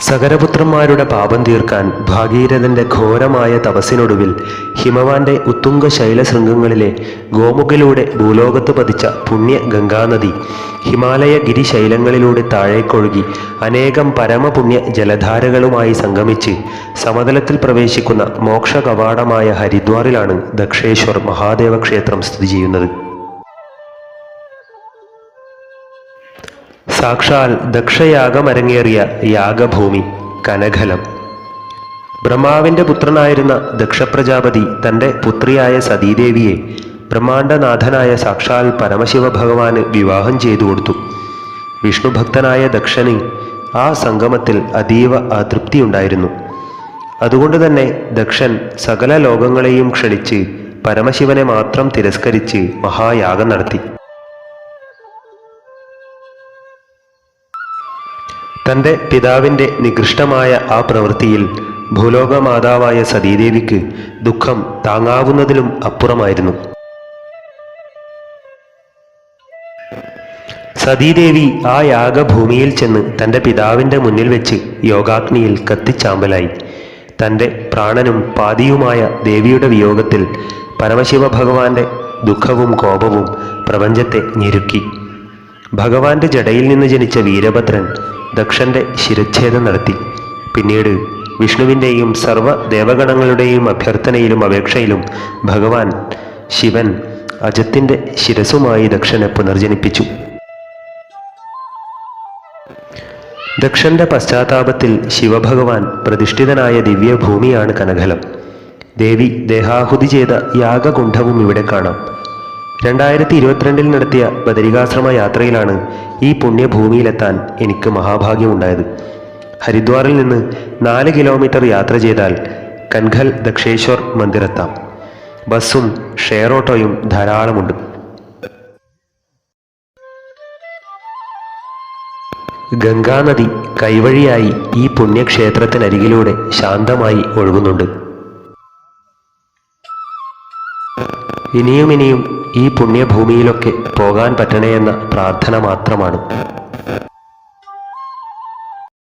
സകരപുത്രന്മാരുടെ പാപം തീർക്കാൻ ഭാഗീരഥന്റെ ഘോരമായ തപസ്സിനൊടുവിൽ ഹിമവാന്റെ ഉത്തുംഗ ശൈലശൃംഗങ്ങളിലെ ഗോമുഖിലൂടെ ഭൂലോകത്ത് പതിച്ച പുണ്യ ഗംഗാനദി ഹിമാലയ ഗിരിശൈലങ്ങളിലൂടെ താഴേക്കൊഴുകി അനേകം പരമപുണ്യ ജലധാരകളുമായി സംഗമിച്ച് സമതലത്തിൽ പ്രവേശിക്കുന്ന മോക്ഷ കവാടമായ ഹരിദ്വാറിലാണ് ദക്ഷേശ്വർ മഹാദേവ ക്ഷേത്രം സ്ഥിതി ചെയ്യുന്നത്. സാക്ഷാൽ ദക്ഷയാഗമരങ്ങേറിയ യാഗഭൂമി കനകലം ബ്രഹ്മാവിന്റെ പുത്രനായിരുന്ന ദക്ഷപ്രജാപതി തന്റെ പുത്രിയായ സതീദേവിയെ ബ്രഹ്മാണ്ഡനാഥനായ സാക്ഷാൽ പരമശിവ ഭഗവാന് വിവാഹം ചെയ്തു കൊടുത്തു. വിഷ്ണുഭക്തനായ ദക്ഷന് ആ സംഗമത്തിൽ അതീവ അതൃപ്തിയുണ്ടായിരുന്നു. അതുകൊണ്ട് തന്നെ ദക്ഷൻ സകല ലോകങ്ങളെയും ക്ഷണിച്ച് പരമശിവനെ മാത്രം തിരസ്കരിച്ച് മഹായാഗം നടത്തി. തന്റെ പിതാവിന്റെ നികൃഷ്ടമായ ആ പ്രവൃത്തിയിൽ ഭൂലോകമാതാവായ സതീദേവിക്ക് ദുഃഖം താങ്ങാവുന്നതിലും അപ്പുറമായിരുന്നു. സതീദേവി ആ യാഗഭൂമിയിൽ ചെന്ന് തന്റെ പിതാവിന്റെ മുന്നിൽ വെച്ച് യോഗാഗ്നിയിൽ കത്തിച്ചാമ്പലായി. തന്റെ പ്രാണനും പാതിയുമായ ദേവിയുടെ വിയോഗത്തിൽ പരമശിവ ഭഗവാന്റെ ദുഃഖവും കോപവും പ്രപഞ്ചത്തെ ഞെരുക്കി. ഭഗവാന്റെ ജടയിൽ നിന്ന് ജനിച്ച വീരഭദ്രൻ ദക്ഷന്റെ ശിരച്ഛേദം നടത്തി. പിന്നീട് വിഷ്ണുവിന്റെയും സർവ ദേവഗണങ്ങളുടെയും അഭ്യർത്ഥനയിലും അപേക്ഷയിലും ഭഗവാൻ ശിവൻ അജത്തിന്റെ ശിരസുമായി ദക്ഷനെ പുനർജനിപ്പിച്ചു. ദക്ഷന്റെ പശ്ചാത്താപത്തിൽ ശിവഭഗവാൻ പ്രതിഷ്ഠിതനായ ദിവ്യഭൂമിയാണ് കനകലം. ദേവി ദേഹാഹുതി ചെയ്ത യാഗകുണ്ഠവും ഇവിടെ കാണാം. രണ്ടായിരത്തി ഇരുപത്തിരണ്ടിൽ നടത്തിയ ബദരികാശ്രമ യാത്രയിലാണ് ഈ പുണ്യഭൂമിയിലെത്താൻ എനിക്ക് മഹാഭാഗ്യമുണ്ടായത്. ഹരിദ്വാറിൽ നിന്ന് നാല് കിലോമീറ്റർ യാത്ര ചെയ്താൽ കൻഖൽ ദക്ഷേശ്വർ മന്ദിരെത്താം. ബസ്സും ഷെയർ ഓട്ടോയും ധാരാളമുണ്ട്. ഗംഗാനദി കൈവഴിയായി ഈ പുണ്യക്ഷേത്രത്തിനരികിലൂടെ ശാന്തമായി ഒഴുകുന്നുണ്ട്. ഇനിയും ഇനിയും ഈ പുണ്യഭൂമിയിലൊക്കെ പോകാൻ പറ്റണേ എന്ന പ്രാർത്ഥന മാത്രമാണ്.